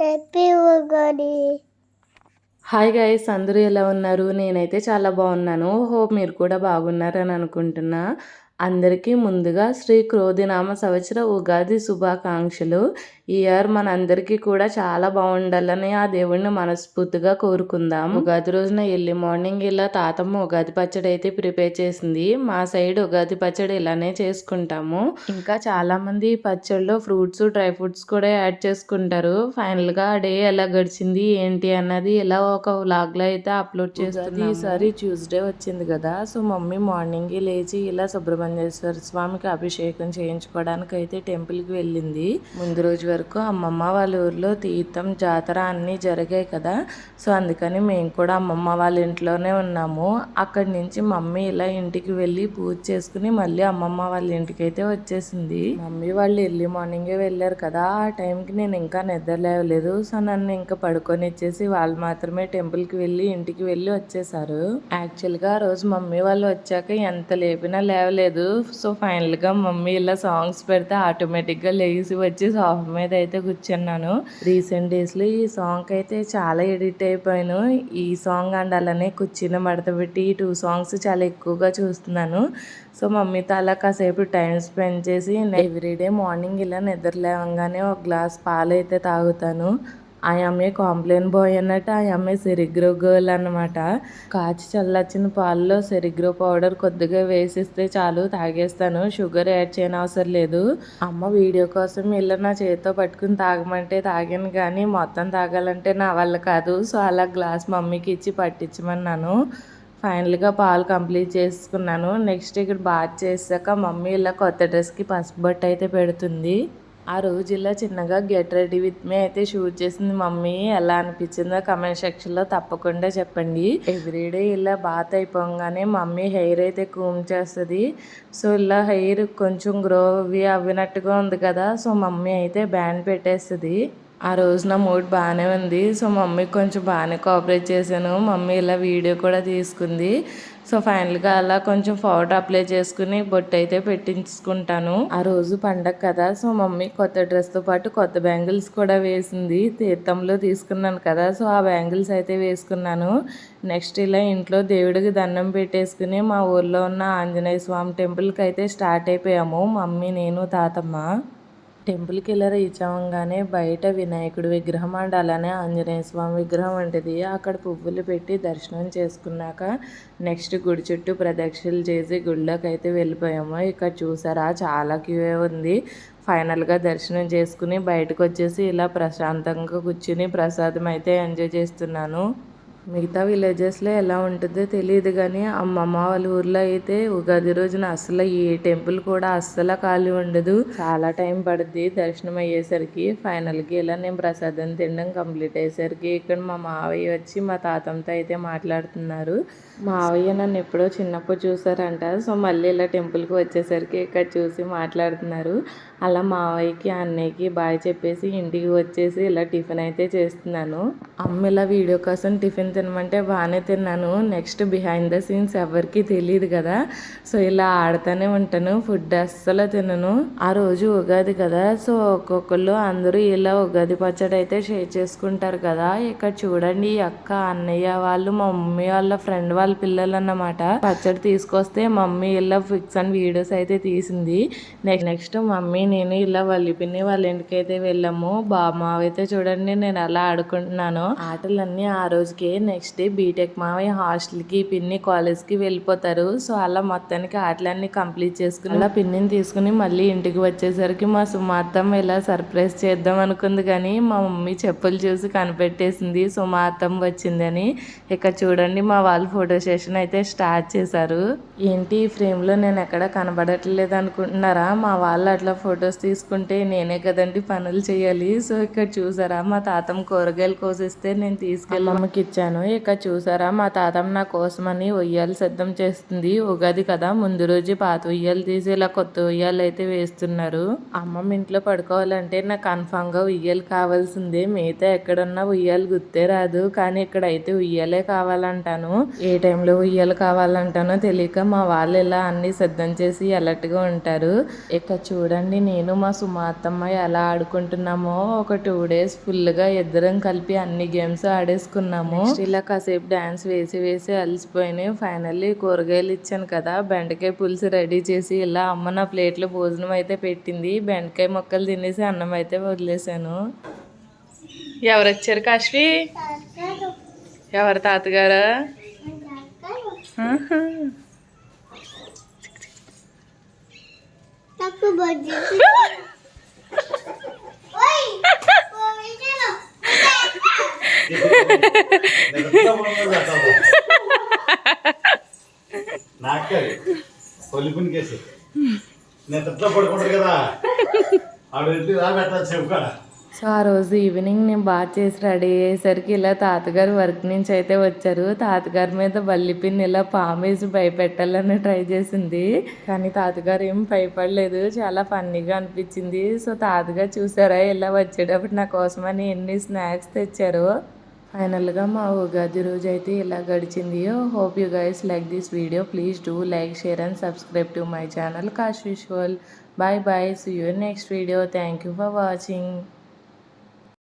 Happy Ugadi hi guys అందరూ ఎలా ఉన్నారు? నేనైతే చాలా బాగున్నాను. హోప్ మీరు కూడా బాగున్నారని అనుకుంటున్నా. అందరికీ ముందుగా శ్రీ క్రోధినామ సంవత్సర ఉగాది శుభాకాంక్షలు. ఈ ఇయర్ మనందరికీ కూడా చాలా బాగుండాలని ఆ దేవుణ్ణి మనస్ఫూర్తిగా కోరుకుందాం. ఉగాది రోజున ఎర్లీ మార్నింగ్ ఇలా తాతమ్మ ఉగాది పచ్చడి అయితే ప్రిపేర్ చేసింది. మా సైడ్ ఉగాది పచ్చడి ఇలానే చేసుకుంటాము. ఇంకా చాలా మంది ఈ పచ్చడిలో ఫ్రూట్స్ డ్రై ఫ్రూట్స్ కూడా యాడ్ చేసుకుంటారు. ఫైనల్గా డే ఎలా గడిచింది ఏంటి అన్నది ఇలా ఒక వ్లాగ్లో అయితే అప్లోడ్ చేస్తుంది ఈసారి ట్యూస్డే వచ్చింది కదా సో మమ్మీ మార్నింగ్ లేచి ఇలా సుబ్రహ్మణ్యేశ్వర స్వామికి అభిషేకం చేయించుకోవడానికి అయితే టెంపుల్కి వెళ్ళింది. ముందు రోజు వరకు అమ్మమ్మ వాళ్ళ ఊర్లో తీర్థం జాతర అన్నీ జరిగాయి కదా. సో అందుకని మేము కూడా అమ్మమ్మ వాళ్ళ ఇంట్లోనే ఉన్నాము. అక్కడి నుంచి మమ్మీ ఇలా ఇంటికి వెళ్ళి పూజ చేసుకుని మళ్ళీ అమ్మమ్మ వాళ్ళ ఇంటికి అయితే వచ్చేసింది. మమ్మీ వాళ్ళు ఎర్లీ మార్నింగే వెళ్ళారు కదా. ఆ టైంకి నేను ఇంకా నిద్ర లేవలేదు. సో నన్ను ఇంకా పడుకొని ఇచ్చేసి వాళ్ళు మాత్రమే టెంపుల్కి వెళ్ళి ఇంటికి వెళ్ళి వచ్చేసారు. యాక్చువల్గా ఆ రోజు మమ్మీ వాళ్ళు వచ్చాక ఎంత లేపినా లేవలేదు. సో ఫైనల్గా మమ్మీ ఇలా సాంగ్స్ పెడితే ఆటోమేటిక్గా లేచి వచ్చి సాఫ్ మీద అయితే కూర్చున్నాను. రీసెంట్ డేస్లో ఈ సాంగ్ అయితే చాలా ఎడిట్ అయిపోయాను. ఈ సాంగ్ అండ్ అలానే కూర్చుని మడత పెట్టి ఈ టూ సాంగ్స్ చాలా ఎక్కువగా చూస్తున్నాను. సో మమ్మీతో అలా కాసేపు టైం స్పెండ్ చేసి ఎవ్రీడే మార్నింగ్ ఇలా నిద్ర లేవంగానే ఒక గ్లాస్ పాలు అయితే తాగుతాను. ఆ అమ్మాయి కాంప్లైన్ బాయ్ అన్నట్టు ఆ అమ్మాయి సెరిగ్రో గర్ల్ అనమాట కాచి చల్లొచ్చిన పాలలో సెరిగ్రో పౌడర్ కొద్దిగా వేసిస్తే చాలు తాగేస్తాను. షుగర్ యాడ్ చేయని అవసరం లేదు. అమ్మ వీడియో కోసం ఇలా నా చేతితో పట్టుకుని తాగమంటే తాగాను కానీ మొత్తం తాగాలంటే నా వల్ల కాదు. సో అలా గ్లాస్ మమ్మీకి ఇచ్చి పట్టించమన్నాను. ఫైనల్గా పాలు కంప్లీట్ చేసుకున్నాను. నెక్స్ట్ ఇక్కడ బాత్ చేసాక మమ్మీ ఇలా కొత్త డ్రెస్కి పసుపు బట్ట అయితే పెడుతుంది. ఆ రోజు ఇలా చిన్నగా గెట్ రెడీ విత్ మీ అయితే షూట్ చేసింది మమ్మీ. ఎలా అనిపించిందో కమెంట్ సెక్షన్లో తప్పకుండా చెప్పండి. ఎవ్రీడే ఇలా బాత్ అయిపోగానే మమ్మీ హెయిర్ అయితే కూమ్ చేస్తుంది. సో ఇలా హెయిర్ కొంచెం గ్రో అవి అవ్వినట్టుగా ఉంది కదా. సో మమ్మీ అయితే బ్యాండ్ పెట్టేస్తుంది. ఆ రోజు నా మూడ్ బాగానే ఉంది. సో మమ్మీకి కొంచెం బాగానే కోఆపరేట్ చేశాను. మమ్మీ ఇలా వీడియో కూడా తీసుకుంది. సో ఫైనల్గా అలా కొంచెం పౌడర్ అప్లై చేసుకుని బొట్టు అయితే పెట్టించుకుంటాను. ఆ రోజు పండగ కదా. సో మమ్మీ కొత్త డ్రెస్తో పాటు కొత్త బ్యాంగిల్స్ కూడా వేసింది. తీర్థంలో తీసుకున్నాను కదా. సో ఆ బ్యాంగిల్స్ అయితే వేసుకున్నాను. నెక్స్ట్ ఇలా ఇంట్లో దేవుడికి దండం పెట్టేసుకుని మా ఊర్లో ఉన్న ఆంజనేయ స్వామి టెంపుల్కి అయితే స్టార్ట్ అయిపోయాము. మమ్మీ నేను తాతమ్మ. టెంపుల్కి వెళ్ళి రీచ్ అవ్వగానే బయట వినాయకుడి విగ్రహం అండ్ అలానే ఆంజనేయ స్వామి విగ్రహం వంటిది. అక్కడ పువ్వులు పెట్టి దర్శనం చేసుకున్నాక నెక్స్ట్ గుడి చుట్టూ ప్రదక్షిణలు చేసి గుడిలోకి అయితే వెళ్ళిపోయాము. ఇక్కడ చూసారా? చాలా క్యూ ఉంది. ఫైనల్గా దర్శనం చేసుకుని బయటకు వచ్చేసి ఇలా ప్రశాంతంగా కూర్చుని ప్రసాదం అయితే ఎంజాయ్ చేస్తున్నాను. మిగతా విలేజెస్లో ఎలా ఉంటుందో తెలియదు కానీ అమ్మమ్మ వాళ్ళ ఊర్లో అయితే ఉగాది రోజున అస్సలు ఏ టెంపుల్ కూడా అస్సలు ఖాళీ ఉండదు. చాలా టైం పడుద్ది దర్శనం అయ్యేసరికి. ఫైనల్కి ఇలా నేను ప్రసాదం తినడం కంప్లీట్ అయ్యేసరికి ఇక్కడ మా మావయ్య వచ్చి మా తాతంతో అయితే మాట్లాడుతున్నారు. మావయ్య నన్ను ఎప్పుడో చిన్నప్పుడు చూసారంట. సో మళ్ళీ ఇలా టెంపుల్కి వచ్చేసరికి ఇక్కడ చూసి మాట్లాడుతున్నారు. అలా మావయ్యకి అన్నయ్యకి బాయ్ చెప్పేసి ఇంటికి వచ్చేసి ఇలా టిఫిన్ అయితే చేస్తున్నాను. అమ్మ ఇలా వీడియో కోసం టిఫిన్ తినమంటే బాగానే తిన్నాను. నెక్స్ట్ బిహైండ్ ద సీన్స్ ఎవరికి తెలియదు కదా. సో ఇలా ఆడుతూనే ఉంటాను. ఫుడ్ అస్సలు తినను. ఆ రోజు ఉగాది కదా. సో ఒక్కొక్కళ్ళు అందరూ ఇలా ఉగాది పచ్చడి అయితే షేర్ చేసుకుంటారు కదా. ఇక్కడ చూడండి అక్క అన్నయ్య వాళ్ళు మా మమ్మీ వాళ్ళ ఫ్రెండ్ వాళ్ళ పిల్లలు అన్నమాట. పచ్చడి తీసుకొస్తే మమ్మీ ఇలా ఫిక్స్ అండ్ వీడియోస్ అయితే తీసింది. నెక్స్ట్ నెక్స్ట్ మమ్మీ నేను ఇలా వల్లిపిన్ని వాళ్ళ ఇంటికి అయితే వెళ్ళాము. బా మావైతే చూడండి నేను అలా ఆడుకుంటున్నాను. ఆటలన్నీ ఆ రోజుకే నెక్స్ట్ డే బీటెక్ మావయ్య హాస్టల్కి పిన్ని కాలేజ్కి వెళ్ళిపోతారు. సో అలా మొత్తానికి ఆటలన్నీ కంప్లీట్ చేసుకుని అలా పిన్నిని తీసుకుని మళ్ళీ ఇంటికి వచ్చేసరికి మా సుమార్తమ్మ ఇలా సర్ప్రైజ్ చేద్దాం అనుకుంది కానీ మా మమ్మీ చెప్పులు చూసి కనిపెట్టేసింది. సుమార్తమ్మ వచ్చిందని ఇక్కడ చూడండి మా వాళ్ళు ఫోటో సెషన్ అయితే స్టార్ట్ చేశారు. ఏంటి ఈ ఫ్రేమ్లో నేను ఎక్కడ కనబడట్లేదు అనుకుంటున్నారా? మా వాళ్ళు అట్లా ఫొటోస్ తీసుకుంటే నేనే కదండి పనులు చేయాలి. సో ఇక్కడ చూసారా మా తాతమ్మ కూరగాయలు కోసిస్తే నేను తీసుకెళ్ళి అమ్మకి ఇచ్చాను ఇక చూసారా మా తాతమ్మ నా కోసమని ఉయ్యాలు సిద్ధం చేస్తుంది. ఉగాది కదా ముందు రోజు పాత ఉయ్యాలు తీసి ఇలా కొత్త ఉయ్యాలు అయితే వేస్తున్నారు. అమ్మమ్మ ఇంట్లో పడుకోవాలంటే నాకు కన్ఫామ్గా ఉయ్యాలు కావాల్సిందే. మిగతా ఎక్కడున్నా ఉయ్యాలు గుర్తే రాదు. కానీ ఇక్కడ అయితే ఉయ్యాలే కావాలంటాను. ఏ టైంలో ఉయ్యాలు కావాలంటానో తెలియక మా వాళ్ళు ఇలా అన్ని సిద్ధం చేసి అలర్ట్గా ఉంటారు. ఇక చూడండి నేను మా సుమాతమ్మ ఎలా ఆడుకుంటున్నామో. ఒక టూ డేస్ ఫుల్గా ఇద్దరం కలిపి అన్ని గేమ్స్ ఆడేసుకున్నాము. ఇలా కాసేపు డ్యాన్స్ వేసి వేసి అలసిపోయినాయి. ఫైనల్లీ కూరగాయలు ఇచ్చాను కదా బెండకాయ పులుసు రెడీ చేసి ఇలా అమ్మ నా ప్లేట్లో భోజనం అయితే పెట్టింది. బెండకాయ మొక్కలు తినేసి అన్నం అయితే వదిలేశాను. ఎవరు వచ్చారు కాశ్వి? ఎవరు తాతగారా? కేసు. నేను తట్లో పడుకుంటారు కదా. ఆవిడ ఇంటికి రా పెట్టచ్చు సో ఆ రోజు ఈవినింగ్ నేను బాగా చేసి రెడీ అయ్యేసరికి ఇలా తాతగారు వర్క్ నుంచి అయితే వచ్చారు. తాతగారి మీద బల్లిపిన్ని ఇలా పామేసి భయపెట్టాలని ట్రై చేసింది. కానీ తాతగారు ఏం భయపడలేదు. చాలా ఫన్నీగా అనిపించింది. సో తాతగారు చూసారా ఇలా వచ్చేటప్పుడు నా కోసమని ఎన్ని స్నాక్స్ తెచ్చారు. ఫైనల్గా మా ఉగాది రోజు అయితే ఇలా గడిచింది hope you guys like this video please do like share and subscribe to my channel cash visual bye bye see you next video thank you for watching